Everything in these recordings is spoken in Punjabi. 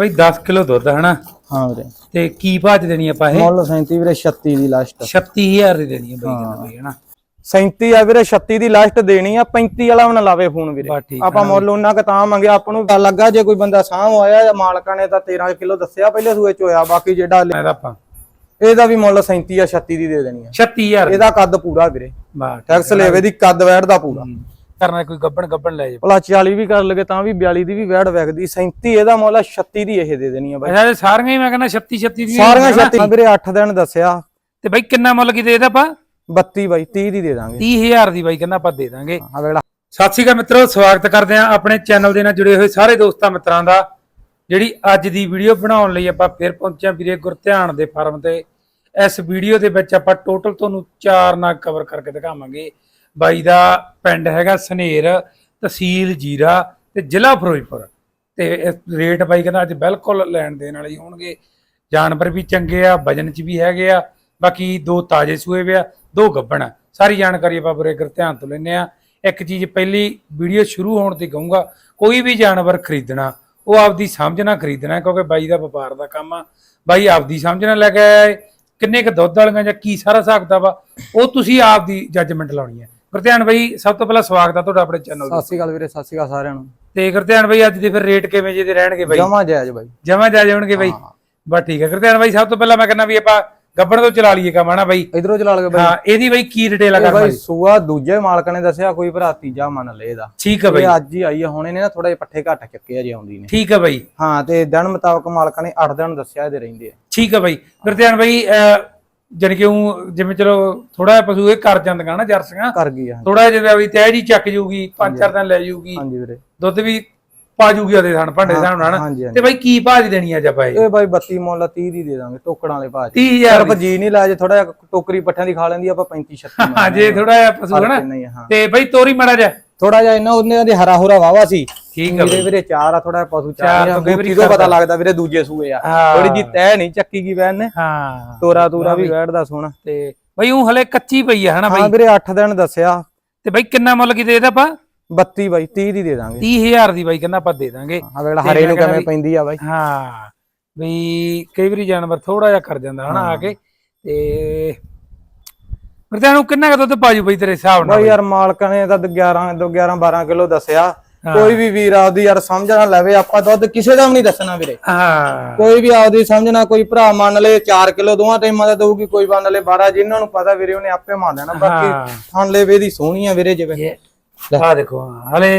ਬਈ 10 ਕਿਲੋ ਦੁੱਧ ਹਨਾ? ਹਾਂ ਵੀਰੇ। ਤੇ ਕੀ ਭਾਜ ਦੇਣੀ ਆਪਾਂ ਇਹ? ਮੁੱਲ 37 ਵੀਰੇ 36 ਦੀ ਲਾਸਟ 36000 ਦੀ ਦੇਣੀ ਹੈ ਬਈ ਕਹਿੰਦਾ ਬਈ ਹਨਾ? 37 ਆ ਵੀਰੇ 36 ਦੀ ਲਾਸਟ ਦੇਣੀ ਆ 35 ਵਾਲਾ ਨਾ ਲਾਵੇ ਫੋਨ ਵੀਰੇ। ਆਪਾਂ ਮੁੱਲ ਉਹਨਾਂ ਕ ਤਾਂ ਮੰਗਿਆ ਆਪਾਂ ਨੂੰ ਲੱਗਾ ਜੇ ਕੋਈ ਬੰਦਾ ਸਾਂਭ ਆਇਆ ਜਾਂ ਮਾਲਕਾਂ ਨੇ ਤਾਂ 13 ਕਿਲੋ ਦੱਸਿਆ ਪਹਿਲੇ ਸੂਏ ਚ ਹੋਇਆ ਬਾਕੀ ਜਿਹੜਾ ਲਿ- ਇਹਦਾ ਆਪਾਂ ਇਹਦਾ ਵੀ ਮੁੱਲ 37 ਆ 36 ਦੀ ਦੇ ਦੇਣੀ ਆ। 36000 ਇਹਦਾ ਕੱਦ ਪੂਰਾ ਵੀਰੇ। ਟੈਕਸ ਲੇਵੇ ਦੀ ਕੱਦ ਵੈੜ ਦਾ ਪੂਰਾ। ਕਰਨਾ ਕੋਈ ਗੱਬਣ ਗੱਬਣ ਲੈ ਜਾ। ਭਲਾ 40 ਵੀ ਕਰ ਲਗੇ ਤਾਂ ਵੀ 42 ਦੀ ਵੀ ਵੈੜ ਵਿਕਦੀ 37 ਇਹਦਾ ਮੁੱਲ ਆ 36 ਦੀ ਇਹ ਦੇ ਦੇਣੀ ਆ ਬਾਈ। ਅੱਛਾ ਇਹ ਸਾਰੀਆਂ ਹੀ ਮੈਂ ਕਹਿੰਦਾ 36 36 ਦੀ ਸਾਰੀਆਂ 36 ਵੀਰੇ 8 ਦਿਨ ਦੱਸਿਆ। ਤੇ ਬਈ ਕਿੰਨਾ ਮੁੱਲ ਕਿਤੇ ਇਹਦਾ ਆਪਾਂ? 32 ਬਾਈ 30 ਦੀ ਦੇ ਦਾਂਗੇ। 30000 ਦੀ ਬਾਈ ਕਹਿੰਦਾ ਆਪਾਂ ਦੇ ਦਾਂਗੇ। ਆ ਵੇੜਾ ਸਤਿ ਸ਼੍ਰੀ ਅਕਾਲ ਮਿੱਤਰੋ ਸਵਾਗਤ ਕਰਦੇ ਹਾਂ ਆਪਣੇ ਚੈਨਲ ਦੇ ਨਾਲ ਜੁੜੇ ਹੋਏ ਸਾਰੇ ਦੋਸਤਾਂ ਮਿੱਤਰਾਂ ਦਾ ਜਿਹੜੀ ਅੱਜ ਦੀ ਵੀਡੀਓ ਬਣਾਉਣ ਲਈ ਆਪਾਂ ਫਿਰ ਪਹੁੰਚੇ ਹਾਂ ਵੀਰੇ ਗੁਰਧਿਆਨ ਦੇ ਫਾਰਮ ਤੇ। ਇਸ ਵੀਡੀਓ ਦੇ ਵਿੱਚ ਆਪਾਂ ਟੋਟਲ ਤੁਹਾਨੂੰ ਚਾਰ ਨਾਗ ਕਵਰ ਕਰਕੇ ਦਿਖਾਵਾਂਗੇ। ਬਾਈ ਦਾ ਪਿੰਡ ਹੈਗਾ ਸਨੇਰ, ਤਹਿਸੀਲ ਜੀਰਾ ਤੇ ਜ਼ਿਲ੍ਹਾ ਫਿਰੋਜ਼ਪੁਰ। ਤੇ ਰੇਟ ਬਾਈ ਕਹਿੰਦਾ ਅੱਜ ਬਿਲਕੁਲ ਲੈਣ ਦੇਣ ਵਾਲੇ ਹੋਣਗੇ। ਜਾਨਵਰ ਵੀ ਚੰਗੇ ਆ, ਵਜਨ ਚ ਵੀ ਹੈਗੇ ਆ। ਬਾਕੀ ਦੋ ਤਾਜ਼ੇ ਸੂਏ ਵੇ ਆ, ਦੋ ਗੱਬਣ ਆ। ਸਾਰੀ ਜਾਣਕਾਰੀ ਆਪਾਂ ਬੁਰੇ ਬਰੇ ਧਿਆਨ ਤੋਂ ਲੈਨੇ ਆ ਇੱਕ ਚੀਜ਼ ਪਹਿਲੀ ਵੀਡੀਓ ਸ਼ੁਰੂ ਹੋਣ ਤੇ ਕਹੂੰਗਾ, ਕੋਈ ਵੀ ਜਾਨਵਰ ਖਰੀਦਣਾ, ਉਹ ਆਪਦੀ ਸਮਝ ਨਾਲ ਖਰੀਦਣਾ, ਕਿਉਂਕਿ ਬਾਈ ਦਾ ਵਪਾਰ ਦਾ ਕੰਮ ਆ। ਬਾਈ ਆਪਦੀ ਸਮਝ ਨਾਲ ਲੈ ਕੇ ਆਇਆ ਹੈ ਕਿੰਨੇ ਕ ਦੁੱਧ ਵਾਲੀਆਂ ਜਾਂ ਕੀ ਸਾਰਾ ਹਿਸਾਬ ਕਿਤਾਬ ਉਹ ਤੁਸੀਂ ਆਪਦੀ ਜੱਜਮੈਂਟ ਲਾਉਣੀ ਹੈ ਗੁਰਧਿਆਨ ਬਾਈ ਸਭ ਤੋਂ ਪਹਿਲਾਂ ਸਵਾਗਤ ਆ ਤੁਹਾਡਾ ਆਪਣੇ ਚੈਨਲ ਸਤਿ ਸ਼੍ਰੀ ਅਕਾਲ ਵੀਰੇ ਸਤਿ ਸ਼੍ਰੀ ਅਕਾਲ ਸਾਰਿਆਂ ਨੂੰ। ਤੇ ਗੁਰਧਿਆਨ ਬਾਈ ਅੱਜ ਦੇ ਫਿਰ ਰੇਟ ਕਿਵੇਂ ਜਿਹੇ ਦੇ ਰਹਿਣਗੇ ਬਾਈ? ਜਮਾ ਜਾਇਜ਼ ਬਾਈ। ਜਮਾ ਜਾ ਜਾਣਗੇ ਬਾਈ? ਬਸ ਠੀਕ ਹੈ ਗੁਰਧਿਆਨ ਬਾਈ ਸਭ ਤੋਂ ਪਹਿਲਾਂ ਮੈਂ ਕਹਿੰਦਾ ਵੀ ਆਪਾਂ ਗੱਬੜ ਤੋਂ ਚਲਾ ਲਈਏ ਕੰਮ ਹਨਾ ਬਾਈ? ਇਧਰੋਂ ਚਲਾ ਲਗੇ ਬਾਈ। ਹਾਂ ਇਹਦੀ ਬਾਈ ਕੀ ਡਿਟੇਲ ਆ ਕਰਨਾ ਬਾਈ ਸੂਆ ਦੂਜੇ ਮਾਲਕ ਨੇ ਦੱਸਿਆ ਕੋਈ ਭਰਾ ਤੀਜਾ ਮੰਨ ਲਏ ਦਾ ਠੀਕ ਹੈ ਬਾਈ। ਇਹ ਅੱਜ ਹੀ ਆਈ ਆ ਹੁਣ ਇਹਨੇ ਨਾ ਥੋੜਾ ਜਿਹਾ ਪੱਠੇ ਘੱਟ ਚੱਕੇ ਆ ਜੇ ਆਉਂਦੀ ਨੇ। ਠੀਕ ਹੈ ਬਾਈ। ਹਾਂ ਤੇ ਦਿਨ ਮੁਤਾਬਕ ਮਾਲਕਾਂ ਨੇ 8 ਦਿਨ ਦੱਸਿਆ ਇਹਦੇ ਰਹਿੰਦੇ ਆ। ਠੀਕ ਹੈ ਬਾਈ। ਗੁਰਧਿਆਨ ਬਾਈ ਜਨ ਕਿ ਉਹ ਜਿਵੇਂ ਚਲੋ ਥੋੜਾ ਜਿਹਾ ਪਸ਼ੂ ਇਹ ਕਰ ਜਾਂਦੀਆਂ ਨਾ ਜਰਸੀਆਂ ਕਰ ਗਈ ਆ ਥੋੜਾ ਜਿਹਾ ਵੀ ਤਹਿ ਜੀ ਚੱਕ ਜੂਗੀ ਪੰਜ ਚਾਰ ਦਿਨ ਲੈ ਜੂਗੀ ਹਾਂਜੀ ਵੀਰੇ। ਦੁੱਧ ਵੀ ਪਾ ਜੂਗੀ ਉਹਦੇ ਥਣ ਭਾਂਡੇ ਦੇ ਨਾਲ। ਤੇ ਬਾਈ ਕੀ ਭਾਜ ਦੇਣੀ ਆ ਜਪਾ ਇਹ? ਇਹ ਬਾਈ 32 ਮੁੱਲ 30 ਦੀ ਦੇ ਦਾਂਗੇ ਟੋਕੜਾਂ ਵਾਲੇ ਭਾਅ 30000 ਸਿਰਫ ਜੀ ਨਹੀਂ ਲਾਇਆ ਜੇ ਥੋੜਾ ਜਿਹਾ ਟੋਕਰੀ ਪੱਠਿਆਂ ਦੀ ਖਾ ਲੈਂਦੀ ਆਪਾਂ 35 36 ਹਾਂ ਜੇ ਥੋੜਾ ਜਿਹਾ ਪਸ਼ੂ ਹੈ ਨਾ ਨਹੀਂ ਹਾਂ। ਤੇ ਬਾਈ ਤੋਰੀ ਮੜਾ ਜਾ ਥੋੜਾ ਜਿਹਾ ਇਹਨਾਂ ਉਹਨੇ ਦੇ ਹਰਾ ਹੁਰਾ ਵਾਵਾ ਸੀ। ਠੀਕ ਹੈ ਵੀਰੇ ਵੀਰੇ ਚਾਰ ਆ ਥੋੜਾ ਪਸ਼ੂ ਚਾਰ ਆ ਤੋਂ ਕਿਦੋਂ ਪਤਾ ਲੱਗਦਾ ਵੀਰੇ ਦੂਜੇ ਸੂਏ ਆ। ਹਾਂ। ਥੋੜੀ ਜੀ ਤੈ ਨਹੀਂ ਚੱਕੀ ਕੀ ਵੈਨ ਨੇ। ਹਾਂ। ਤੋਰਾ ਤੂਰਾ ਵੀ ਬੈਠਦਾ ਸੋਹਣਾ। ਤੇ ਬਾਈ ਉਹ ਹਲੇ ਕੱਚੀ ਪਈ ਆ ਹਨਾ ਹਾਂ ਬਾਈ ਵੀਰੇ 8 ਦਿਨ ਦੱਸਿਆ। ਤੇ ਬਾਈ ਕਿੰਨਾ ਮੁੱਲ ਕਿਤੇ ਇਹਦਾ ਆਪਾਂ? 32 ਬਾਈ 30 ਦੀ ਦੇ ਦਾਂਗੇ। 30000 ਦੀ ਬਾਈ ਕਹਿੰਦਾ ਆਪਾਂ ਦੇ ਦਾਂਗੇ। ਆ ਵੇਲਾ ਹਰੇ ਨੂੰ ਕਿਵੇਂ ਪੈਂਦੀ ਆ ਬਾਈ। ਹਾਂ। ਵੀ ਕਈ ਵਾਰੀ ਜਾਨਵਰ ਥੋੜਾ ਜਿਹਾ ਕਰ ਜਾਂਦਾ ਹਨਾ ਆ ਕੇ। ਤੇ ਗੁਰਦਿਆਂ ਨੂੰ ਕਿੰਨਾ ਕੁ ਦੁੱਧ ਪਾਜੂ ਬਈ ਤੇਰੇ ਹਿਸਾਬ ਨਾਲ ਬਾਈ ਯਾਰ ਮਾਲਕਾਂ ਨੇ ਤਾਂ 11 ਦੋ 11 12 ਕਿਲੋ ਦੱਸਿਆ। ਕੋਈ ਵੀ ਵੀਰ ਆਪਦੀ ਯਾਰ ਸਮਝ ਨਾ ਲਵੇ ਆਪਾਂ ਦੁੱਧ ਕਿਸੇ ਦਾ ਵੀ ਨਹੀਂ ਦੱਸਣਾ ਵੀਰੇ। ਹਾਂ। ਕੋਈ ਵੀ ਆਪਦੀ ਸਮਝਣਾ ਕੋਈ ਭਰਾ ਮੰਨ ਲੇ 4 ਕਿਲੋ ਦੋਵਾਂ ਟਾਈਮਾਂ ਦਾ ਦਊਗੀ ਕੋਈ ਮੰਨ ਲੇ 12 ਜਿਨ੍ਹਾਂ ਨੂੰ ਪਤਾ ਵੀਰੇ ਉਹਨੇ ਆਪੇ ਮੰਨ ਲੈਣਾ। ਬਾਕੀ ਥਣ ਲੈ ਵੇ ਦੀ ਸੋਹਣੀ ਆ ਵੀਰੇ ਜਿਵੇਂ। ਆ ਦੇਖੋ ਹਲੇ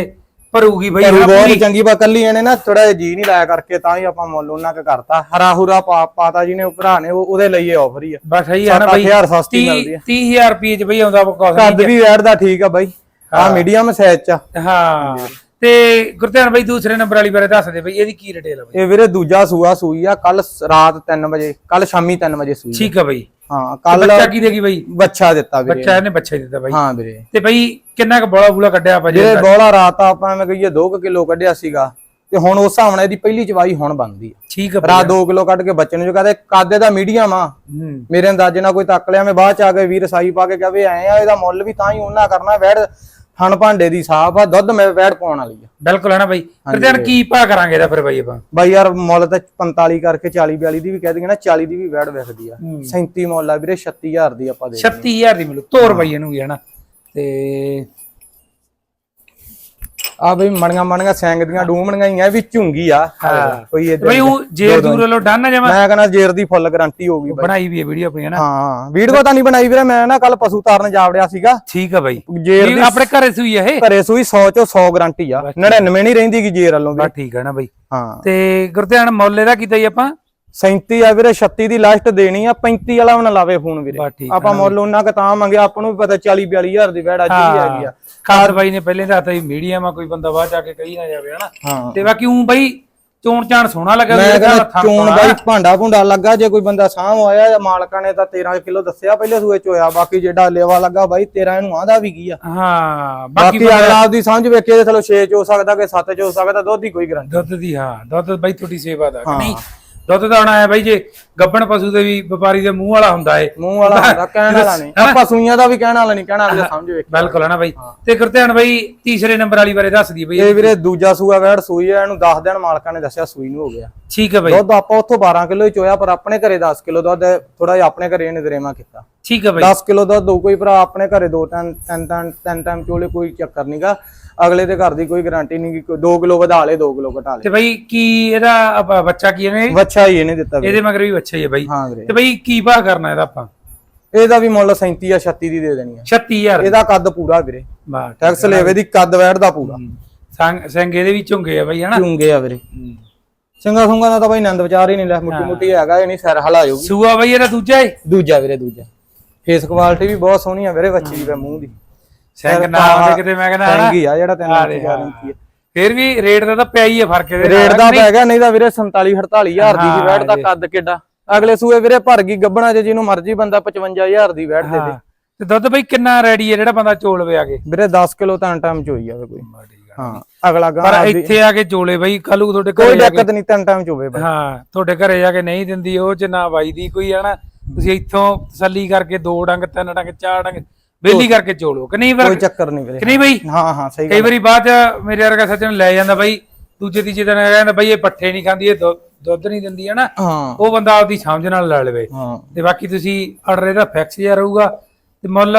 ਭਰੂਗੀ ਬਈ ਹਨਾ ਬਹੁਤ। ਚੰਗੀ ਬਾ ਕੱਲੀ ਇਹਨੇ ਨਾ ਥੋੜਾ ਜੀ ਨਹੀਂ ਲਾਇਆ ਕਰਕੇ ਤਾਂ ਹੀ ਆਪਾਂ ਮੁੱਲ ਉਹਨਾਂ ਕ ਕਰਤਾ। ਹਰਾ ਹੁਰਾ ਪਾਤਾ ਜਿਹਨੇ ਉਹ ਭਰਾ ਨੇ ਉਹ- ਉਹਦੇ ਲਈ ਇਹ ਆਫਰ ਹੀ ਆ। ਬਸ ਸਹੀ ਆ ਨਾ ਬਈ 7-8000 ਸਸਤੀ ਮਿਲਦੀ ਆ। 30000 ਰੁਪਏ ਚ ਬਈ ਆਉਂਦਾ ਬਕਵਾਸ ਕੱਦ ਵੀ ਵੈੜ ਦਾ ਠੀਕ ਆ ਬਾਈ ਆ ਮੀਡੀਅਮ ਸਾਈਜ਼ ਚ। ਹਾਂ। ਤੇ ਗੁਰਧਿਆਨ ਬਈ ਦੂਸਰੇ ਨੰਬਰ ਵਾਲੀ ਬਾਰੇ ਦੱਸ ਦੇ ਬਈ ਇਹਦੀ ਕੀ ਡਿਟੇਲ ਆ ਬਈ? ਇਹ ਵੀਰੇ ਦੂਜਾ ਸੂਆ ਸੂਈ ਆ ਕੱਲ ਰਾਤ 3 ਵਜੇ ਕੱਲ ਸ਼ਾਮੀ 3 ਵਜੇ ਸੂਈ। ਠੀਕ ਆ ਬਈ। ਹਾਂ ਕੱਲ ਬੱਚਾ ਕੀ ਦੇਗੀ ਬਈ? ਬੱਚਾ ਦਿੱਤਾ ਵੀਰੇ। ਬੱਚਾ ਇਹਨੇ ਬੱਚਾ ਹੀ ਦਿੱਤਾ ਬਈ। ਹਾਂ ਵੀਰੇ। ਤੇ ਬਈ ਕਿੰਨਾ ਕੁ ਬੋਲਾ ਬੂਲਾ ਕੱਢਿਆ ਆਪਾਂ ਜੇ ਬੋਲਾ ਰਾਤ ਆਪਾਂ ਐਵੇਂ ਕਹੀਏ 2 ਕਿਲੋ ਕੱਢਿਆ ਸੀਗਾ। ਤੇ ਹੁਣ ਉਸ ਹਿਸਾਬ ਨਾਲ ਇਹਦੀ ਪਹਿਲੀ ਚਵਾਈ ਹੁਣ ਬਣਦੀ ਆ। ਠੀਕ ਆ ਬਈ। ਰਾਤ 2 ਕਿਲੋ ਕੱਢ ਕੇ ਬੱਚੇ ਨੂੰ ਜੋ ਕਹਦੇ ਕਾਦੇ ਦਾ ਮੀਡੀਅਮ ਆ? ਹੂੰ। ਮੇਰੇ ਅੰਦਾਜ਼ੇ ਨਾਲ ਕੋਈ ਤੱਕ ਲਿਆ ਮੈਂ ਬਾਅਦ ਚ ਆ ਕੇ ਵੀਰ ਸਾਈ ਪਾ ਕੇ ਕਹਵੇ ਐ ਆ ਇਹਦਾ ਮੁੱਲ ਵੀ ਤਾਂ ਹੀ ਉਹਨਾਂ ਕਰਨਾ ਵੈੜ ਥਣ ਭਾਂਡੇ ਦੀ ਸਾਫ਼ ਆ ਦੁੱਧ ਮੈਂ ਵੈੜ ਪਾਉਣ ਵਾਲੀ ਆ। ਬਿਲਕੁਲ ਹੈ ਨਾ ਬਈ। ਗੁਰਧਿਆਨ ਕੀ ਭਾ ਕਰਾਂਗੇ ਇਹਦਾ ਫਿਰ ਬਈ ਆਪਾਂ? ਬਾਈ ਯਾਰ ਮੁੱਲ ਤਾਂ 45 ਕਰਕੇ 40 42 ਦੀ ਵੀ ਕਹਿ ਦਈਏ ਨਾ 40 ਦੀ ਵੀ ਵੈੜ ਵਿਕਦੀ ਆ। 37 ਮੁੱਲ ਆ ਵੀਰੇ 36000 ਦੀ ਆਪਾਂ ਦੇ 36000 ਦੀ ਮਿਲੂ। ਤੋਰ ਬਈ ਇਹਨੂੰ ਵੀ ਹੈ ਨਾ। ਤੇ ਆ ਬਈ ਮਣੀਆਂ ਮਣੀਆਂ ਸੈਂਗ ਦੀਆਂ ਡੂਮਣੀਆਂ ਹੀ ਆ ਇਹ ਵੀ ਝੁੰਗੀ ਆ। ਕੋਈ ਏਦਾਂ ਬਈ ਉਹ ਜੇਰ ਜੂਰ ਲੋ ਡਨ ਜਮਾ? ਮੈਂ ਕਹਿੰਦਾ ਜੇਰ ਦੀ ਫੁੱਲ ਗਾਰੰਟੀ ਹੋਊਗੀ ਬਾਈ। ਬਣਾਈ ਵੀ ਹੈ ਵੀਡੀਓ ਆਪਣੀ ਹੈ ਨਾ ਹਾਂ ਵੀਡੀਓ ਤਾਂ ਨਹੀਂ ਬਣਾਈ ਵੀਰੇ ਮੈਂ ਨਾ ਕੱਲ ਪਸ਼ੂ ਤਾਰਨ ਜਾਵੜਿਆ ਸੀਗਾ। ਠੀਕ ਆ ਬਈ। ਜੇਰ ਇਹ ਦੀ ਆਪਣੇ ਘਰੇ ਸੂਈ ਹੈ ਇਹ? ਘਰੇ ਸੂਈ 100 ਚੋਂ 100 ਗਾਰੰਟੀ ਆ। 99 ਨਹੀਂ ਰਹਿੰਦੀ ਗੀ ਜੇਰ ਵੱਲੋਂ ਵੀ। ਠੀਕ ਹੈ ਨਾ ਬਈ। ਹਾਂ। ਤੇ ਗੁਰਧਿਆਨ ਮੁੱਲ ਇਹਦਾ ਕੀਤਾ ਜੀ ਆਪਾਂ? 37 ਆ ਵੀਰੇ 36 ਦੀ ਲਾਸਟ ਦੇਣੀ ਆ 35 ਵਾਲਾ ਨਾ ਲਾਵੇ ਫੋਨ ਵੀਰੇ। ਆਪਾਂ ਮੁੱਲ ਉਹਨਾਂ ਕ ਤਾਂ ਮੰਗਿਆ ਆਪਾਂ ਨੂੰ ਵੀ ਪਤਾ 40 42000 ਦੀ ਵੈੜ ਅੱਜ ਹੀ। ਹੈਗੀ ਆ। ਬਾਈ ਨੇ ਪਹਿਲੇ ਦੱਸਤਾ ਵੀ ਮੀਡੀਅਮ ਆ ਕੋਈ ਬੰਦਾ ਬਾਅਦ ਜਾ ਕੇ ਕਹੀ ਨਾ ਜਾਵੇ ਹਨਾ? ਤੇ ਬਾਕੀ ਉਹ ਬਈ ਚੋਣ ਚਾਣ ਸੋਹਣਾ ਲੱਗਾ ਮੈਂ ਕਹਿੰਦਾ ਚੋਣ। ਬਾਈ ਭਾਂਡਾ ਭੁੰਡਾ ਲੱਗਾ ਜੇ ਕੋਈ ਬੰਦਾ ਸਾਂਭ ਆਇਆ ਜਾਂ ਮਾਲਕਾਂ ਨੇ ਤਾਂ 13 ਕਿਲੋ ਦੱਸਿਆ ਪਹਿਲੇ ਸੂਏ ਚ ਹੋਇਆ ਬਾਕੀ ਜਿਹੜਾ ਲੇਵਾ ਲੱਗਾ ਬਾਈ 13 ਇਹਨੂੰ ਆਂਦਾ ਵੀ ਕੀ ਆ। ਹਾਂ ਬਾਕੀ ਅਗਲਾ ਆਪਦੀ ਸਮਝ ਵੇਖੇ ਤੇ ਚਲੋ 6 ਚ ਹੋ ਸਕਦਾ ਕਿ 7 ਚ ਹੋ ਸਕਦਾ ਦੁੱਧ ਦੀ ਕੋਈ ਗਰੰਟੀ ਦੁੱਧ ਦੀ ਹਾਂ ਦੁੱਧ ਬਈ ਤੁਹਾਡੀ ਸੇਵਾ ਦਾ ਨਹੀਂ? ਦੁੱਧ ਦਾ ਆਣਾ ਹੈ ਬਾਈ ਜੇ ਗੱਬਣ ਪਸ਼ੂ ਦੇ ਵੀ ਵਪਾਰੀ ਦੇ ਮੂੰਹ ਵਾਲਾ ਹੁੰਦਾ ਏ। ਮੂੰਹ ਵਾਲਾ ਹੁੰਦਾ ਕਹਿਣ ਵਾਲਾ ਨਹੀਂ। ਆਪਾਂ ਸੂਈਆਂ ਦਾ ਵੀ ਕਹਿਣ ਵਾਲਾ ਨਹੀਂ ਕਹਿਣਾ ਅਗਲੇ ਸਮਝ ਵੇਖ। ਬਿਲਕੁਲ ਹੈ ਨਾ ਬਾਈ। ਤੇ ਗੁਰਧਿਆਨ ਬਾਈ ਤੀਸਰੇ ਨੰਬਰ ਵਾਲੀ ਬਾਰੇ ਦੱਸ ਦੀ ਬਾਈ। ਇਹ ਵੀਰੇ ਦੂਜਾ ਸੂਆ ਵੈੜ ਸੂਈ ਆ ਇਹਨੂੰ 10 ਦਿਨ ਮਾਲਕਾਂ ਨੇ ਦੱਸਿਆ ਸੂਈ ਨੂੰ ਹੋ ਗਿਆ। ਠੀਕ ਹੈ ਬਾਈ। ਦੁੱਧ ਆਪਾਂ ਉੱਥੋਂ 12 ਕਿਲੋ ਹੀ ਚੋਇਆ ਪਰ ਆਪਣੇ ਘਰੇ 10 ਕਿਲੋ ਦੁੱਧ ਥੋੜਾ ਜਿਹਾ ਆਪਣੇ ਘਰੇ ਇਹਨੇ ਦਰੇਮਾ ਕੀਤਾ। ਠੀਕ ਹੈ ਬਾਈ। 10 ਕਿਲੋ ਦੁੱਧ ਦੋ ਕੋਈ ਭਰਾ ਆਪਣੇ ਘਰੇ ਦੋ ਟਨ ਤਿੰਨ ਟਨ ਤਿੰਨ ਟਾਈਮ ਚੋਲੇ ਕੋਈ ਚੱਕਰ ਨਹੀਂਗਾ ਅਗਲੇ ਦੇ ਘਰ ਦੀ ਕੋਈ ਗਾਰੰਟੀ ਨਹੀਂ ਕਿ 2 ਕਿਲੋ ਵਧਾ ਲੇ 2 ਕਿਲੋ ਘਟਾ ਲੇ। ਤੇ ਬਾਈ ਕੀ ਇਹਦਾ ਬੱਚਾ ਕੀ ਇਹਨੇ? ਵੱਛਾ ਹੀ ਇਹਨੇ ਦਿੱਤਾ ਵੀਰੇ। ਇਹਦੇ ਮਗਰ ਵੀ ਬੱਚਾ ਹੀ ਹੈ ਬਾਈ। ਹਾਂ ਵੀਰੇ। ਤੇ ਬਾਈ ਕੀ ਭਾਅ ਕਰਨਾ ਇਹਦਾ ਆਪਾਂ? ਇਹਦਾ ਵੀ ਮੁੱਲ 37 ਜਾਂ 36 ਦੀ ਦੇ ਦੇਣੀ ਆ। 36000 ਇਹਦਾ ਕੱਦ ਪੂਰਾ ਵੀਰੇ। ਬਾਟ ਟੈਕਸ ਲੇਵੇ ਦੀ ਕੱਦ ਵੈੜ ਦਾ ਪੂਰਾ। ਸੰਗ ਸੰਗ ਇਹਦੇ ਵੀ ਝੁੰਗੇ ਆ ਬਾਈ ਹਨਾ? ਚੁੰਗੇ ਆ ਵੀਰੇ। ਚੰਗਾ ਸੁੰਗਾ ਦਾ ਤਾਂ ਬਾਈ ਨੰਦ ਵਿਚਾਰ ਹੀ ਨਹੀਂ ਲੈ ਮੁੱਟੀ ਮੁੱਟੀ ਹੈਗਾ ਇਹ ਨਹੀਂ ਸਿਰ ਹਲਾ ਜਾਊਗੀ ਸੂਆ ਬਾਈ ਇਹਦਾ ਦੂਜਾ ਏ? ਦੂਜਾ ਵੀਰੇ ਦੂਜਾ। ਫੇਸ ਕੁਆਲਿਟੀ ਵੀ ਬਹੁਤ ਸੋਹਣੀ ਆ ਵੀਰੇ ਬੱਚੀ ਦੀ ਮੂੰਹ ਦੀ। ਸਿੰਘ ਨਾਮ ਦੇ ਕਿਤੇ ਮੈਂ ਕਹਿੰਦਾ ਹਨਾ। ਟੈਂਗੀ ਆ ਜਿਹੜਾ ਤੈਨੂੰ ਆ ਦੇ, ਚਾਰ ਇੰਚੀ ਆ। ਫਿਰ ਵੀ ਰੇਟ ਦਾ ਤਾਂ ਪਿਆ ਹੀ ਹੈ ਫ਼ਰਕ ਇਹਦੇ ਰੇਟ। ਦਾ ਪੈ ਗਿਆ ਨਹੀਂ ਤਾਂ ਵੀਰੇ 47 48000 ਦੀ ਦੀ ਵੈਟ ਦਾ ਕੱਦ ਕਿੱਡਾ। ਅਗਲੇ ਸੂਏ ਵੀਰੇ ਭਰ ਗਈ ਗੱਬਣਾ ਚ ਜਿਹਨੂੰ ਮਰਜ਼ੀ ਬੰਦਾ 55000 ਦੀ ਵੈਟ ਦੇ ਦੇ। ਤੇ ਦੁੱਧ ਬਾਈ ਕਿੰਨਾ ਰੈਡੀ ਹੈ ਜਿਹੜਾ ਬੰਦਾ ਚੋਲਵੇ ਆ ਕੇ? ਵੀਰੇ 10 ਕਿਲੋ ਤਾਂ ਟਾਈਮ ਚ ਹੋਈ ਜਾਵੇ ਕੋਈ। ਹਾਂ ਅਗਲਾ ਪਰ ਗਾਂ ਇੱਥੇ ਆ ਕੇ ਚੋਲੇ ਬਾਈ ਕੱਲੂ ਤੁਹਾਡੇ ਕੋਈ ਘਰੇ ਜਾ ਦਿੱਕਤ ਨਹੀਂ ਤਿੰਨ ਟਾਈਮ ਚ ਹੋਵੇ ਬਾਈ ਹਾਂ ਤੁਹਾਡੇ ਘਰੇ ਜਾ ਕੇ ਨਹੀਂ ਦਿੰਦੀ ਉਹ ਚ ਨਾ ਬਾਈ ਦੀ ਕੋਈ ਆ ਨਾ ਤੁਸੀਂ ਇੱਥੋਂ ਤਸੱਲੀ ਕਰਕੇ ਦੋ ਡੰਗ ਤਿੰਨ ਡੰਗ ਚਾਰ ਡੰਗ ਬੇਲੀ ਕਰਕੇ ਚੋਲੋ ਕਿ ਨਹੀਂ ਕੋਈ ਚੱਕਰ ਨਹੀਂ ਵੀਰੇ। ਕਿ ਨਹੀਂ ਬਾਈ? ਹਾਂ ਹਾਂ ਸਹੀ ਕਈ ਵਾਰੀ ਬਾਅਦ ਮੇਰੇ ਵਰਗਾ ਸੱਜਣ ਲੈ ਜਾਂਦਾ ਬਾਈ ਦੂਜੇ ਤੀਜੇ ਦਿਨ ਕਹਿੰਦਾ ਬਾਈ ਇਹ ਪੱਠੇ ਨਹੀਂ ਖਾਂਦੀ ਇਹ ਦੁੱਧ- ਨਹੀਂ ਦਿੰਦੀ ਹੈ। ਨਾ ਉਹ ਬੰਦਾ ਆਪਦੀ ਸਮਝ ਨਾਲ ਲੈ ਲਵੇ। ਤੇ ਬਾਕੀ ਤੁਸੀਂ ਆਰਡਰ ਇਹਦਾ ਫਿਕਸ ਜਿਹਾ ਰਹੂਗਾ। ਤੇ ਮੁੱਲ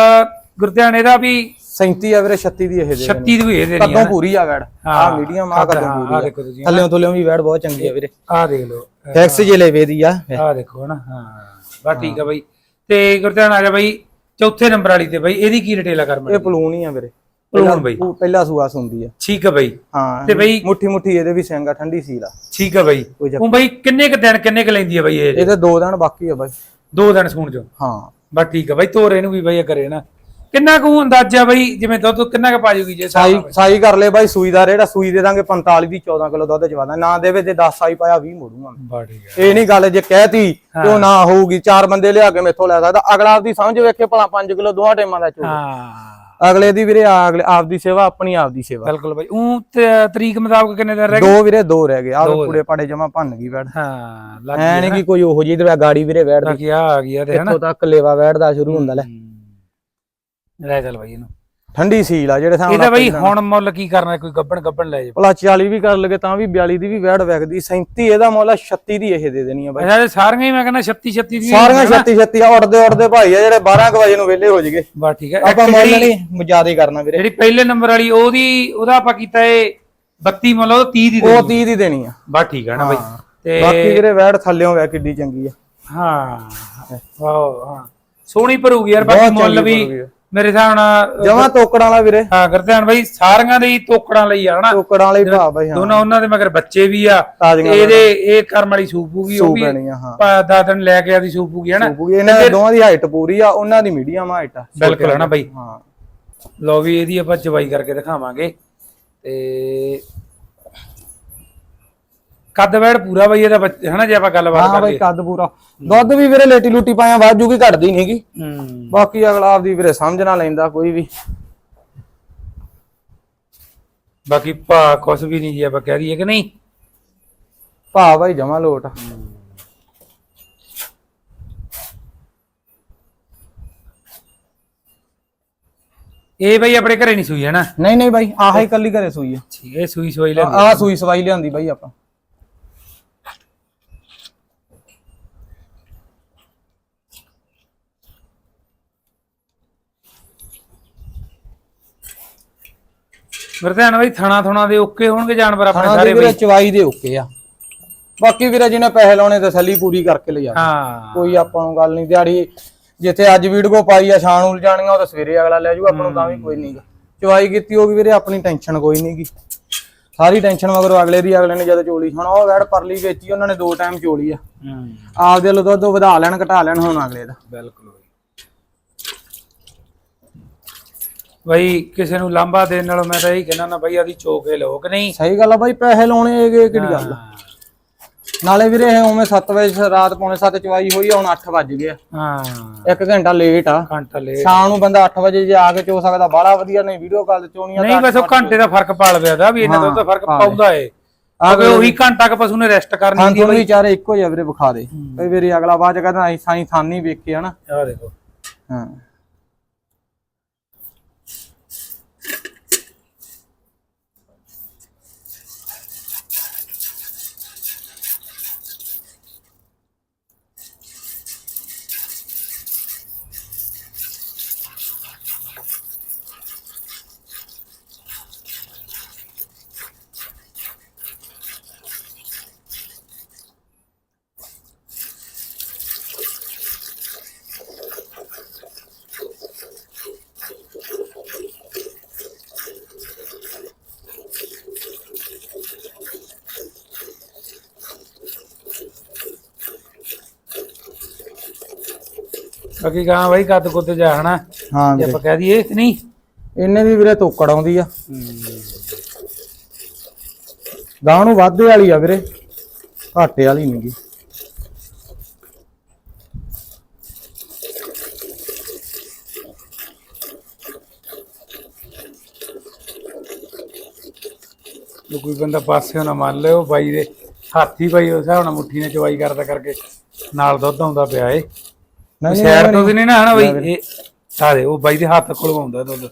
ਗੁਰਧਿਆਨ ਇਹਦਾ ਵੀ 37 ਆ ਵੀਰੇ 36 ਦੀ ਇਹ ਦੇ 36 ਦੀ ਵੀ ਇਹ ਦੇਣੀ ਕਦੋਂ ਪੂਰੀ ਆ ਵੈੜ। ਆ ਮੀਡੀਅਮ ਆ ਕੱਦ, ਪੂਰੀ ਆ। ਥੱਲੇੋਂ ਥੱਲੇੋਂ ਵੀ ਵੈੜ ਬਹੁਤ ਚੰਗੀ ਆ ਵੀਰੇ। ਆਹ ਦੇਖ ਲਓ। ਟੈਕਸ ਜੇ ਲੈਵੇ ਦੀ ਆ। ਆਹ ਦੇਖੋ ਨਾ ਹਾਂ। ਬਸ ਠੀਕ ਆ ਬਾਈ। ਤੇ ਗੁਰਧਿਆਨ ਆ ਜਾ ਬਾਈ। ਚੌਥੇ ਨੰਬਰ ਵਾਲੀ ਤੇ ਬਾਈ ਇਹਦੀ ਕੀ ਡਿਟੇਲ ਆ ਕਰ ਮੈਂ ਇਹ ਪਲੂਨ ਹੀ ਆ ਵੀਰੇ। ਪਲੂਣ ਬਾਈ। ਪਹਿਲਾ ਸੂਆਸ ਹੁੰਦੀ ਆ। ਠੀਕ ਆ ਬਾਈ। ਹਾਂ ਤੇ ਬਈ ਮੁੱਠੀ ਮੁੱਠੀ ਇਹਦੇ ਵੀ ਸਿੰਗਾ ਠੰਡੀ ਸੀਲ ਆ। ਠੀਕ ਆ ਬਾਈ। ਉਹ ਬਾਈ ਕਿੰਨੇ ਕ ਦਿਨ ਕਿੰਨੇ ਕ ਲੈਂਦੀ ਆ ਬਾਈ ਇਹ? ਇਹਦੇ ਦੋ ਦਿਨ ਬਾਕੀ ਆ ਬਾਈ। ਦੋ ਦਿਨ ਸੂਣ ਚੋਂ। ਹਾਂ। ਬਸ ਠੀਕ ਆ ਬਾਈ ਤੋਰੇ ਨੂੰ ਵੀ ਬਾਈ ਕਰੇ ਨਾ। ਕਿੰਨਾ ਕੁ ਅੰਦਾਜ਼ਾ ਬਾਈ ਜਿਵੇਂ ਦੁੱਧ ਕਿੰਨਾ ਕੁ ਪਾ ਜੂਗੀ ਜੇ ਸਾਈ ਸਾਈ ਕਰ ਲੈ ਬਾਈ ਸੂਈ ਦਾ ਰੇੜਾ ਸੂਈ ਦੇ ਦਾਂਗੇ 45 ਦੀ 14 ਕਿਲੋ ਦੁੱਧ ਚਵਾ ਦਾਂ ਨਾ ਦੇਵੇ ਤੇ 10 ਸਾਈ ਪਾਇਆ 20 ਮੋੜੂਗਾ। ਬਾ ਠੀਕ ਇਹ ਨਹੀਂ ਗੱਲ ਜੇ ਕਹਿਤੀ ਤੇ ਉਹ ਨਾ ਹੋਊਗੀ ਚਾਰ ਬੰਦੇ ਲਿਆ ਕੇ ਮੇਥੋਂ ਲੈ ਸਕਦਾ। ਅਗਲਾ ਆਪਦੀ ਸਮਝ ਵੇਖੇ ਭਲਾ 5 ਕਿਲੋ ਦੋਹਾਂ ਟਾਈਮਾਂ ਦਾ ਚੋ ਹਾਂ। ਅਗਲੇ ਦੀ ਵੀਰੇ ਆ- ਅਗਲੇ ਆਪਦੀ ਸੇਵਾ ਆਪਣੀ ਆਪਦੀ ਸੇਵਾ। ਬਿਲਕੁਲ ਬਾਈ। ਉਹ ਤਰੀਕ ਮੁਤਾਬਕ ਕਿੰਨੇ ਦਿਨ ਰਹਿ ਗਏ? ਦੋ ਵੀਰੇ ਦੋ ਰਹਿ ਗਏ। ਆਹ ਪੂੜੇ ਪਾੜੇ ਜਮਾ ਭੰਨ ਗਈ ਵੈੜ ਹਾਂ ਲੱਗ ਐ ਨਹੀਂ ਕਿ ਕੋਈ ਉਹੋ ਜਿਹੀ ਤੇ ਗਾੜੀ ਵੀਰੇ ਵੈੜ ਦੀ ਆ ਆ ਗਿਆ ਤੇ ਹਨਾ? ਇੱਥੋਂ ਤੱਕ ਲੇਵਾ ਵੈੜ ਦਾ ਸ਼ੁਰੂ ਹੁੰਦਾ ਲੈ। ਲੈ ਚੱਲ ਬਾਈ ਇਹਨੂੰ। ਠੰਡੀ ਸੀਲ ਆ ਜਿਹੜੇ ਸਾਹਮਣੇ ਇਹਦਾ ਬਾਈ ਹੁਣ ਮੁੱਲ ਕੀ ਕਰਨਾ ਕੋਈ ਗੱਬਣ ਗੱਬਣ ਲੈ ਜਾ ਭਲਾ 40 ਵੀ ਕਰ ਲਗੇ ਤਾਂ ਵੀ 42 ਦੀ ਵੀ ਵੈੜ ਵਗਦੀ 37 ਇਹਦਾ ਮੁੱਲ ਆ 36 ਦੀ ਇਹ ਦੇ ਦੇਣੀ ਆ ਬਾਈ। ਅੱਛਾ ਸਾਰੀਆਂ ਹੀ ਮੈਂ ਕਹਿੰਦਾ 36 36 ਦੀ ਸਾਰੀਆਂ 36 36 ਆ ਉੜਦੇ ਉੜਦੇ ਭਾਈ ਆ ਜਿਹੜੇ 12 ਕੁ ਵਜੇ ਨੂੰ ਵਿਹਲੇ ਹੋ ਜਗੇ ਬਾ ਠੀਕ ਹੈ ਆਪਾਂ ਮੁੱਲ ਨਹੀਂ ਜ਼ਿਆਦਾ ਕਰਨਾ ਵੀਰੇ। ਜਿਹੜੀ ਪਹਿਲੇ ਨੰਬਰ ਵਾਲੀ ਉਹਦੀ ਉਹਦਾ ਆਪਾਂ ਕੀਤਾ ਏ 32 ਮੁੱਲ ਉਹ 30 ਦੀ ਉਹ ਦੇ 30 ਦੀ ਦੇਣੀ ਆ। ਬਾ ਠੀਕ ਹੈ ਨਾ ਬਾਈ। ਤੇ ਬਾਕੀ ਵੀਰੇ ਵੈੜ ਥੱਲਿਓਂ ਵੈ ਕਿੱਡੀ ਚੰਗੀ ਆ। ਹਾਂ ਵਾਓ ਹਾਂ। ਸੋਹਣੀ ਭਰੂਗੀ ਯਾਰ ਬਾਕੀ ਮੁੱਲ ਵੀ। ਮੇਰੇ ਹਿਸਾਬ ਨਾਲ ਜਮਾ ਤੋਕੜਾਂ ਵਾਲਾ ਵੀਰੇ। ਹਾਂ ਗੁਰਧਿਆਨ ਬਾਈ ਸਾਰੀਆਂ ਦੇ ਹੀ ਤੋਕੜਾਂ ਲਈ ਆ ਹਨਾ? ਤੋਕੜਾਂ ਵਾਲੀ ਭਾ ਬਾਈ ਹਾਂ। ਦੋਨਾਂ ਉਹਨਾਂ ਦੇ ਮਗਰ ਬੱਚੇ ਵੀ ਆ ਇਹਦੇ ਇਹ ਕਰਮ ਵਾਲੀ ਸੂਪੂਗੀ ਉਹ ਵੀ ਦਾਦਨ ਲੈ ਕੇ ਆਦੀ ਸੂਪੂਗੀ ਹਨਾ? ਇਹਨਾਂ ਦੇ ਦੋਵਾਂ ਦੀ ਹਾਈਟ ਪੂਰੀ ਆ ਉਹਨਾਂ ਦੀ ਮੀਡੀਅਮ ਹਾਈਟ ਆ। ਬਿਲਕੁਲ ਹੈ ਨਾ ਬਾਈ? ਹਾਂ। ਲੋ ਵੀ ਇਹਦੀ ਆਪਾਂ ਚਵਾਈ ਕਰਕੇ ਦਿਖਾਵਾਂਗੇ। ਤੇ ਕੱਦ ਵੈੜ ਪੂਰਾ ਬਾਈ ਇਹਦਾ ਬੱਚ- ਹਨਾ ਜੇ ਆਪਾਂ ਗੱਲਬਾਤ ਹਾਂ ਬਾਈ ਕਰੀਏ। ਕੱਦ ਪੂਰਾ। ਦੁੱਧ ਵੀ ਵੀਰੇ ਲੇਟੀ ਲੂਟੀ ਪਾਇਆ ਵਾਜੂ ਕੀ ਘਟਦੀ ਨਹੀਂਗੀ ਹੂੰ। ਬਾਕੀ ਅਗਲਾ ਆਪਦੀ ਵੀਰੇ ਸਮਝ ਨਾ ਲੈਂਦਾ ਕੋਈ ਵੀ। ਬਾਕੀ ਭਾ ਕੁਛ ਵੀ ਨਹੀਂ ਜੀ ਆਪਾਂ ਕਹਿ ਦਈਏ ਕਿ ਨਹੀਂ। ਭਾ ਬਾਈ ਜਮਾ ਲੋਟ। ਆ। ਇਹ ਬਾਈ ਆਪਣੇ ਘਰੇ ਨਹੀਂ ਸੂਈ ਹੈ ਨਾ ਨਹੀਂ ਨਹੀਂ ਬਾਈ ਆਹ ਹੀ ਕੱਲੀ ਘਰੇ ਸੂਈ ਆ। ਠੀਕ ਹੈ ਸੂਈ ਸੋਈ ਲੈ ਆਹ ਸੂਈ ਸਵਾਈ ਲਿਆਂਦੀ ਬਾਈ ਆਪਾਂ। ਵਰਤਿਆਨ ਬਾਈ ਥਣਾ ਥਣਾ ਦੇ ਓਕੇ ਹੋਣਗੇ ਜਾਨਵਰ ਆਪਣੇ ਸਾਰੇ ਵੀਰੇ ਬਾਈ। ਚਵਾਈ ਦੇ ਓਕੇ ਆ। ਬਾਕੀ ਵੀਰੇ ਜਿਹਨੇ ਪੈਸੇ ਲਾਉਣੇ ਤਸੱਲੀ ਪੂਰੀ ਕਰਕੇ ਲਿਆ ਹਾਂ। ਕੋਈ ਆਪਾਂ ਨੂੰ ਗੱਲ ਨਹੀਂ ਦਿਹਾੜੀ ਜਿੱਥੇ ਅੱਜ ਵੀਡੀਓ ਪਾਈ ਆ ਸ਼ਾਨ ਨੂੰ ਜਾਣੀਆਂ ਉਹ ਤਾਂ ਸਵੇਰੇ ਅਗਲਾ ਲੈ ਜਾਊਗਾ ਆਪਾਂ ਨੂੰ ਤਾਂ ਵੀ ਕੋਈ ਨਹੀਂਗਾ ਚਵਾਈ ਕੀਤੀ ਹੋਗੀ ਵੀਰੇ ਆਪਣੀ ਟੈਨਸ਼ਨ ਕੋਈ ਨਹੀਂਗੀ ਸਾਰੀ ਟੈਨਸ਼ਨ ਮਗਰੋਂ ਅਗਲੇ ਦੀ ਅਗਲੇ ਨੇ ਜਦੋਂ ਚੋਲੀ ਹੁਣ ਉਹ ਵੈੜ ਪਰਲੀ ਵੇਚੀ ਉਹਨਾਂ ਨੇ ਦੋ ਟਾਈਮ ਚੋਲੀ ਆ। ਹੂੰ। ਆਪਦੇ ਲੋ ਦੁੱਧ ਵਧਾ ਲੈਣ ਘਟਾ ਲੈਣ ਹੁਣ ਅਗਲੇ ਦਾ। ਬਿਲਕੁਲ। ਬਾਈ ਕਿਸੇ ਨੂੰ ਲਾਂਬਾ ਦੇਣ ਨਾਲੋਂ ਮੈਂ ਤਾਂ ਇਹੀ ਕਹਿਣਾ ਨਾ ਬਾਈ ਆਦੀ ਚੋਕੇ ਲਓ ਕਿ ਨਹੀਂ? ਸਹੀ ਗੱਲ ਆ ਬਾਈ ਪੈਸੇ ਲਾਉਣੇ ਹੈਗੇ ਕਿਹੜੀ ਗੱਲ ਆ? ਨਾਲੇ ਵੀਰੇ ਇਹ ਉਵੇਂ 7 ਵਜੇ ਰਾਤ ਪੌਣੇ 7 ਚਵਾਈ ਹੋਈ ਆ ਹੁਣ 8 ਵੱਜ ਗਏ ਆ। ਹਾਂ। ਇੱਕ ਘੰਟਾ ਲੇਟ ਆ। ਘੰਟਾ ਲੈ ਸ਼ਾਮ ਨੂੰ ਬੰਦਾ 8 ਵਜੇ ਜੇ ਆ ਕੇ ਚੋ ਸਕਦਾ ਬਾਹਲਾ ਵਧੀਆ ਨਹੀਂ ਵੀਡੀਓ ਕਾਲ ਤੇ ਚੋਣੀਆਂ ਨਹੀਂ ਬਸ ਉਹ ਘੰਟੇ ਦਾ ਫ਼ਰਕ ਪਾ ਲਵਿਆ ਦਾ ਵੀ ਇਹਨਾਂ ਦਾ ਤਾਂ ਫ਼ਰਕ ਪਾਉਂਦਾ ਏ। ਅਗੇ ਉਹੀ ਘੰਟਾ ਕ ਪਸ਼ੂ ਨੇ ਰੈਸਟ ਕਰਨੀ ਹਾਂ ਹੁੰਦੀ ਤੁਹਾਨੂੰ ਵੀ ਚਾਰੇ ਇੱਕੋ ਜਿਹਾ ਵੀਰੇ ਵਿਖਾ ਦੇ। ਕਈ ਵਾਰੀ ਅਗਲਾ ਬਾਅਦ ਚ ਕਹਿੰਦਾ ਅਸੀਂ ਸਾਈ ਥਾਨੀ ਵੇਖ ਹਨਾ ਆ ਦੇਖੋ। ਹਾਂ। ਬਾਕੀ ਕਹਾਂ ਬਾਈ ਕੱਦ ਕੁੱਦ ਜਾ ਹਨਾ? ਹਾਂ ਜੇ ਵੀਰੇ। ਆਪਾਂ ਕਹਿ ਦਈਏ ਕਿ ਨਹੀਂ? ਇਹਨੇ ਵੀ ਵੀਰੇ ਤੋਕੜ ਆਉਂਦੀ ਆ। ਗਾਂ ਨੂੰ ਵਾਧੇ ਵਾਲੀ ਆ ਵੀਰੇ। ਘਾਟੇ ਵਾਲੀ ਨਹੀਂਗੀ ਜੇ ਕੋਈ ਬੰਦਾ ਪਾਸੇ ਨਾ ਮੰਨ ਲਿਓ ਬਾਈ ਦੇ ਹਾਥੀ ਬਾਈ ਉਸ ਹਿਸਾਬ ਨਾਲ ਮੁੱਠੀ ਨੇ ਚਵਾਈ ਕਰਦਾ ਕਰਕੇ ਨਾਲ ਦੁੱਧ ਆਉਂਦਾ ਪਿਆ ਏ। ਨਹੀਂ ਸ਼ਹਿਰ ਤੋਂ ਵੀ ਨਹੀਂ ਨਾ ਹਨਾ ਬਾਈ ਇਹ ਸਾਰੇ ਉਹ ਬਾਈ ਦੇ ਹੱਥ ਖੁਲਵਾਉਂਦਾ ਦੁੱਧ।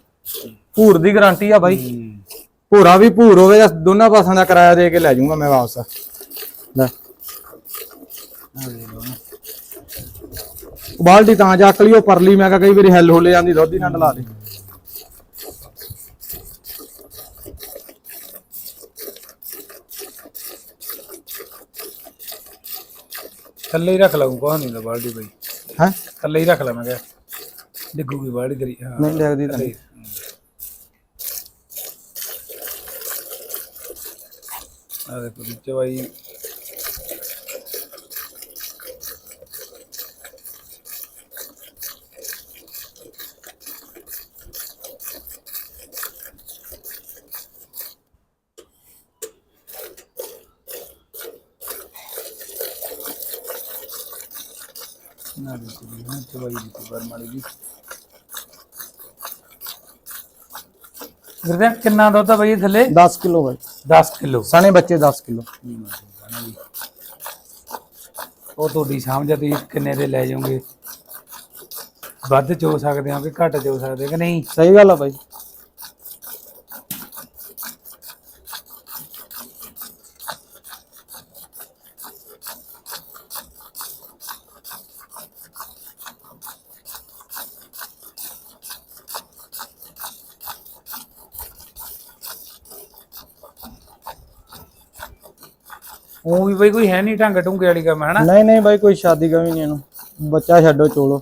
ਭੂਰ ਦੀ ਗਾਰੰਟੀ ਆ ਬਾਈ। ਭੂਰਾ ਵੀ ਭੂਰ ਹੋਵੇ ਤਾਂ ਦੋਨਾਂ ਪਾਸਾਂ ਦਾ ਕਿਰਾਇਆ ਦੇ ਕੇ ਲੈ ਜਾਊਂਗਾ ਮੈਂ ਵਾਪਸ। ਲੈ। ਬਾਲਟੀ ਤਾਂ ਚੱਕ ਲਈ ਉਹ ਪਰਲੀ ਮੈਂ ਕਿਹਾ ਕਈ ਵਾਰੀ ਹੈਲ ਹੋਲੇ ਜਾਂਦੀ ਦੁੱਧ ਹੀ ਨਾ ਢਲਾ ਦੇ। ਥੱਲੇ ਹੀ ਰੱਖ ਲਾਉਂ ਕੋਹ ਨਹੀਂ ਦਾ ਬਾਲਟੀ ਬਾਈ। ਹੈ ਥੱਲੇ ਹੀ ਰੱਖ ਲਾ ਮੈਂ ਕਿਹਾ ਡਿੱਗੂਗੀ ਬਾਲਟੀ ਤੇਰੀ ਹਾਂ ਨਹੀਂ ਲੱਗਦੀ ਤਾਂ ਨਹੀਂ। ਆ ਦੇਖੋ ਜੀ ਚਵਾਈ ਨਾ ਦੇਖੋ ਜੀ ਹਾਂ ਚਵਾਈ ਦੀ ਪਰ ਮਾੜੀ ਜੀ। ਗੁਰਦੇਵ ਕਿੰਨਾ ਦੁੱਧ ਆ ਬਈ ਇਹ ਥੱਲੇ? 10 ਕਿਲੋ ਬਾਈ। 10 ਕਿਲੋ। ਸਣੇ ਬੱਚੇ 10 ਕਿਲੋ। ਉਹ ਤੁਹਾਡੀ ਸਮਝ ਆ ਤੁਸੀਂ ਕਿੰਨੇ ਦੇ ਲੈ ਜਾਓਗੇ। ਵੱਧ ਚੋ ਸਕਦੇ ਆ ਕਿ ਘੱਟ ਚੋ ਸਕਦੇ ਕਿ ਨਹੀਂ? ਸਹੀ ਗੱਲ ਆ ਬਾਈ। ਉਹ ਵੀ ਬਈ ਕੋਈ ਹੈ ਨਹੀਂ ਢੰਗ ਢੁੰਗੇ ਵਾਲੀ ਕੰਮ ਹੈ ਨਾ ਨਹੀਂ ਨਹੀਂ ਬਾਈ ਕੋਈ ਸ਼ਾਦੀ ਕਮੀ ਨਹੀਂ ਇਹਨੂੰ। ਬੱਚਾ ਛੱਡੋ ਚੋਲੋ।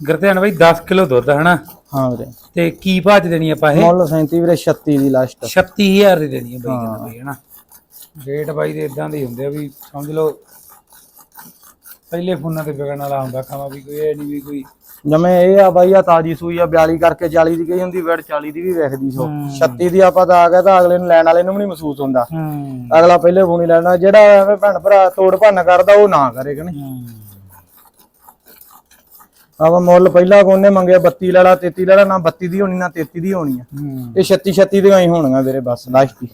ਗੁਰਧਿਆਨ ਬਈ 10 ਕਿਲੋ ਦੁੱਧ ਹੈ ਨਾ ਹਾਂ ਵੀਰੇ। ਤੇ ਕੀ ਭਾਜ ਦੇਣੀ ਆਪਾਂ ਇਹ? ਮੁੱਲ 37 ਵੀਰੇ 36 ਦੀ ਲਾਸਟ 36000 ਦੀ ਦੇਣੀ ਹੈ ਬਈ ਹੈ। ਨਾ ਰੇਟ ਬਾਈ ਦੇ ਇਦਾਂ ਦੇ ਹੁੰਦੇ ਆ ਵੀ ਸਮਝ ਲਓ ਪਹਿਲੇ ਫੋਨਾਂ ਤੇ ਵਿਕਣ ਵਾਲਾ ਹੁੰਦਾ ਖਾਵਾ ਵੀ ਕੋਈ ਇਹ ਨਹੀਂ ਵੀ ਕੋਈ। ਜਮੇ ਇਹ ਆ ਬਾਈ ਆ ਤਾਜੀ ਸੂਈ ਆ 42 ਕਰਕੇ 40 ਦੀ ਗਈ ਹੁੰਦੀ ਵੈੜ 40 ਦੀ ਵੀ ਵੇਖਦੀ ਸੋ 36 ਦੀ ਆਪਾਂ ਤਾਂ ਆ ਗਿਆ ਤਾਂ ਅਗਲੇ ਨੂੰ ਲੈਣ ਵਾਲੇ ਨੂੰ ਵੀ ਨਹੀਂ ਮਹਿਸੂਸ ਹੁੰਦਾ। ਅਗਲਾ ਪਹਿਲੇ ਫੋਨ ਹੀ ਲੈਣਾ ਜਿਹੜਾ ਐਵੇਂ ਭੈਣ ਭਰਾ ਤੋੜ ਭੰਨ ਕਰਦਾ ਉਹ ਨਾ ਕਰੇ ਕਿ ਨਹੀਂ। ਆਪਾਂ ਮੁੱਲ ਪਹਿਲਾਂ ਕੋਨੇ ਮੰਗਿਆ 32 ਲੈ ਲਾ 33 ਲੈ ਲਾ ਨਾ 32 ਦੀ ਹੋਣੀ ਨਾ 33 ਦੀ ਹੋਣੀ ਆ। ਇਹ 36 36 ਦੀਆਂ ਹੀ ਹੋਣੀਆਂ ਵੀਰੇ ਬਸ ਲਾਸਟ ਹੀ।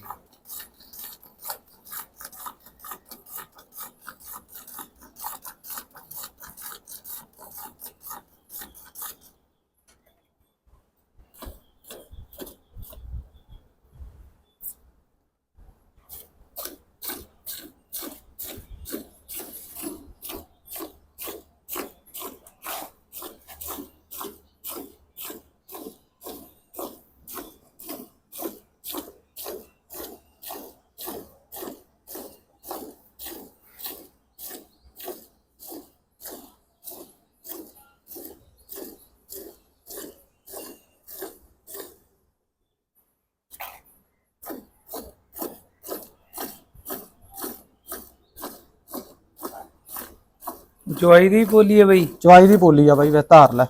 ਚਵਾਈ ਦੀ ਬੋਲੀ ਹੈ ਬਈ। ਚਵਾਈ ਦੀ ਪੋਲੀ ਆ ਬਾਈ ਵੇ ਧਾਰ ਲੈ।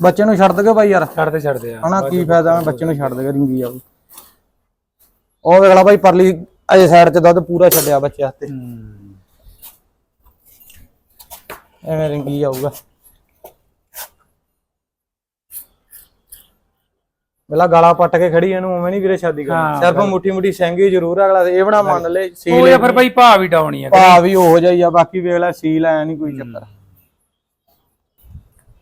ਬੱਚੇ ਨੂੰ ਛੱਡ ਦਗੇ ਬਾਈ ਯਾਰ। ਛੱਡਦੇ ਛੱਡਦੇ ਆ। ਹਣਾ ਕੀ ਫਾਇਦਾ ਮੈਂ ਬੱਚੇ ਨੂੰ ਛੱਡ ਦਗੇ ਰਿੰਗੀ ਆ ਉਹ ਵੇਖਲਾ ਬਾਈ ਪਰਲੀ ਅਜੇ ਸਾਈਡ ਤੇ ਦੁੱਧ ਪੂਰਾ ਛੱਡਿਆ ਬੱਚੇ ਵਾਸਤੇ। ਐਵੇਂ ਰਿੰਗੀ ਜਾਊਗਾ ਪਹਿਲਾਂ ਗਾਲਾ ਪੱਟ ਕੇ ਖੜੀ ਇਹਨੂੰ ਉਵੇਂ ਨਹੀਂ ਵੀਰੇ ਸ਼ਾਦੀ ਕਰਨੀ। ਸਿਰਫ ਮੁੱਠੀ ਮੁੱਠੀ ਸਿੰਗੀ ਜ਼ਰੂਰ ਅਗਲਾ ਇਹ ਬਣਾ ਮੰਨ ਲੈ ਉਹ ਸੀਲ ਜਾਂ ਫਿਰ ਬਾਈ ਭਾਅ ਵੀ ਡਾਉਣੀ ਆ ਭਾ ਵੀ ਹੋ ਜਾਈ ਆ ਬਾਕੀ ਵੇਖ ਲੈ ਸੀਲ ਐ ਨਹੀਂ ਕੋਈ ਚੱਕਰ।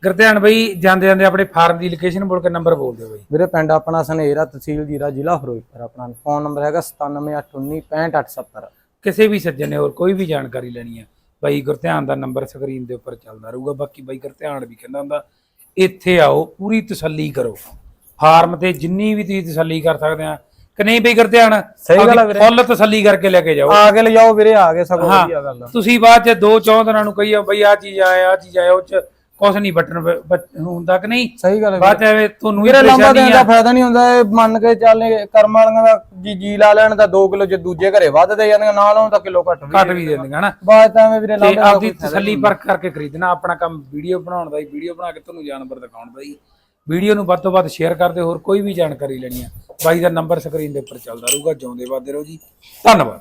ਗੁਰਧਿਆਨ ਬਾਈ ਜਾਂਦੇ ਜਾਂਦੇ ਆਪਣੇ ਫਾਰਮ ਦੀ ਲੋਕੇਸ਼ਨ ਬੋਲ ਕੇ ਨੰਬਰ ਬੋਲ ਦਿਓ ਬਾਈ। ਵੀਰੇ ਪਿੰਡ ਆਪਣਾ ਸਨੇਰਾ ਤਹਿਸੀਲ ਜੀਰਾ ਜ਼ਿਲ੍ਹਾ ਫਿਰੋਜ਼ਪੁਰ ਆਪਣਾ। ਫੋਨ ਨੰਬਰ ਹੈਗਾ 9781965870 ਕਿਸੇ ਵੀ ਸੱਜਣ ਨੇ ਹੋਰ ਕੋਈ ਵੀ ਜਾਣਕਾਰੀ ਲੈਣੀ ਆ ਬਾਈ ਗੁਰਧਿਆਨ ਦਾ ਨੰਬਰ ਸਕਰੀਨ ਦੇ ਉੱਪਰ ਚੱਲਦਾ ਰਹੂਗਾ। ਬਾਕੀ ਬਾਈ ਗੁਰਧਿਆਨ ਵੀ ਕਹਿੰਦਾ ਹੁੰਦਾ ਇੱਥੇ ਆਓ ਪੂਰੀ ਤਸੱਲੀ ਕਰੋ। ਫਾਰਮ ਤੇ ਜਿੰਨੀ ਵੀ ਤੁਸੀਂ ਤਸੱਲੀ ਕਰ ਸਕਦੇ ਆ ਕਿ ਨਹੀਂ ਬਈ ਗੁਰਧਿਆਨ ਸਹੀ ਗੱਲ ਆ ਆਪਦੀ ਫੁੱਲ ਤਸੱਲੀ ਕਰਕੇ ਲੈ ਕੇ ਜਾਓ। ਆ ਕੇ ਲਿਜਾਓ ਵੀਰੇ ਆ ਕੇ ਸਗੋਂ ਵਧੀਆ ਗੱਲ ਆ। ਤੁਸੀਂ ਬਾਅਦ ਚ ਦੋ ਚੌਂ ਦਿਨਾਂ ਨੂੰ ਕਹੀਓ ਬਈ ਆ ਚੀਜ਼ ਆਇਆ ਆ ਚੀਜ਼ ਆਇਆ ਉਹ ਚ ਕੁਛ ਨਹੀਂ ਬਟਨ ਹੁੰਦਾ ਕਿ ਨਹੀਂ? ਸਹੀ ਗੱਲ ਹੈ ਬਾਅਦ ਚ ਐਵੇਂ ਤੁਹਾਨੂੰ ਵੀ ਵੀਰੇ ਲੰਬਾ ਪਰੇਸ਼ਾਨੀ ਆ ਦਾ ਫਾਇਦਾ ਨਹੀਂ ਹੁੰਦਾ ਇਹ ਮੰਨ ਕੇ ਚੱਲ ਇਹ ਕਰਮ ਵਾਲੀਆਂ ਦਾ ਜੀ ਜੀ ਲਾ ਲੈਣ ਦਾ 2 ਕਿਲੋ ਜੇ ਦੂਜੇ ਘਰੇ ਵੱਧ ਦੇ ਜਾਂਦੀਆਂ ਨਾਲ ਹੋਣ ਤਾਂ ਕਿਲੋ ਘੱਟ ਵੀ ਘੱਟ ਵੀ ਦੇ ਦਿੰਦੇ ਹਨਾ? ਬਾਅਦ ਤਾਂ ਐਵੇਂ ਵੀਰੇ ਤੇ ਲੰਬਾ ਆਪਦੀ ਤਸੱਲੀ ਪਰਖ ਕਰਕੇ ਖਰੀਦਣਾ ਆਪਣਾ ਕੰਮ ਵੀਡੀਓ ਬਣਾਉਣ ਦਾ ਹੀ ਵੀਡੀਓ ਬਣਾ ਕੇ ਤੁਹਾਨੂੰ ਜਾਨਵਰ ਦਿਖਾਉਣ ਦਾ ਹੀ। ਵੀਡੀਓ ਨੂੰ ਵੱਧ ਤੋਂ ਵੱਧ ਸ਼ੇਅਰ ਕਰਦੇ ਹੋਰ ਕੋਈ ਵੀ ਜਾਣਕਾਰੀ ਲੈਣੀ ਹੈ ਬਾਈ ਦਾ ਨੰਬਰ ਸਕਰੀਨ ਦੇ ਉੱਪਰ ਚੱਲਦਾ ਰਹੂਗਾ ਜਿਉਂਦੇ ਵੱਧਦੇ ਰਹੋ ਜੀ। ਧੰਨਵਾਦ।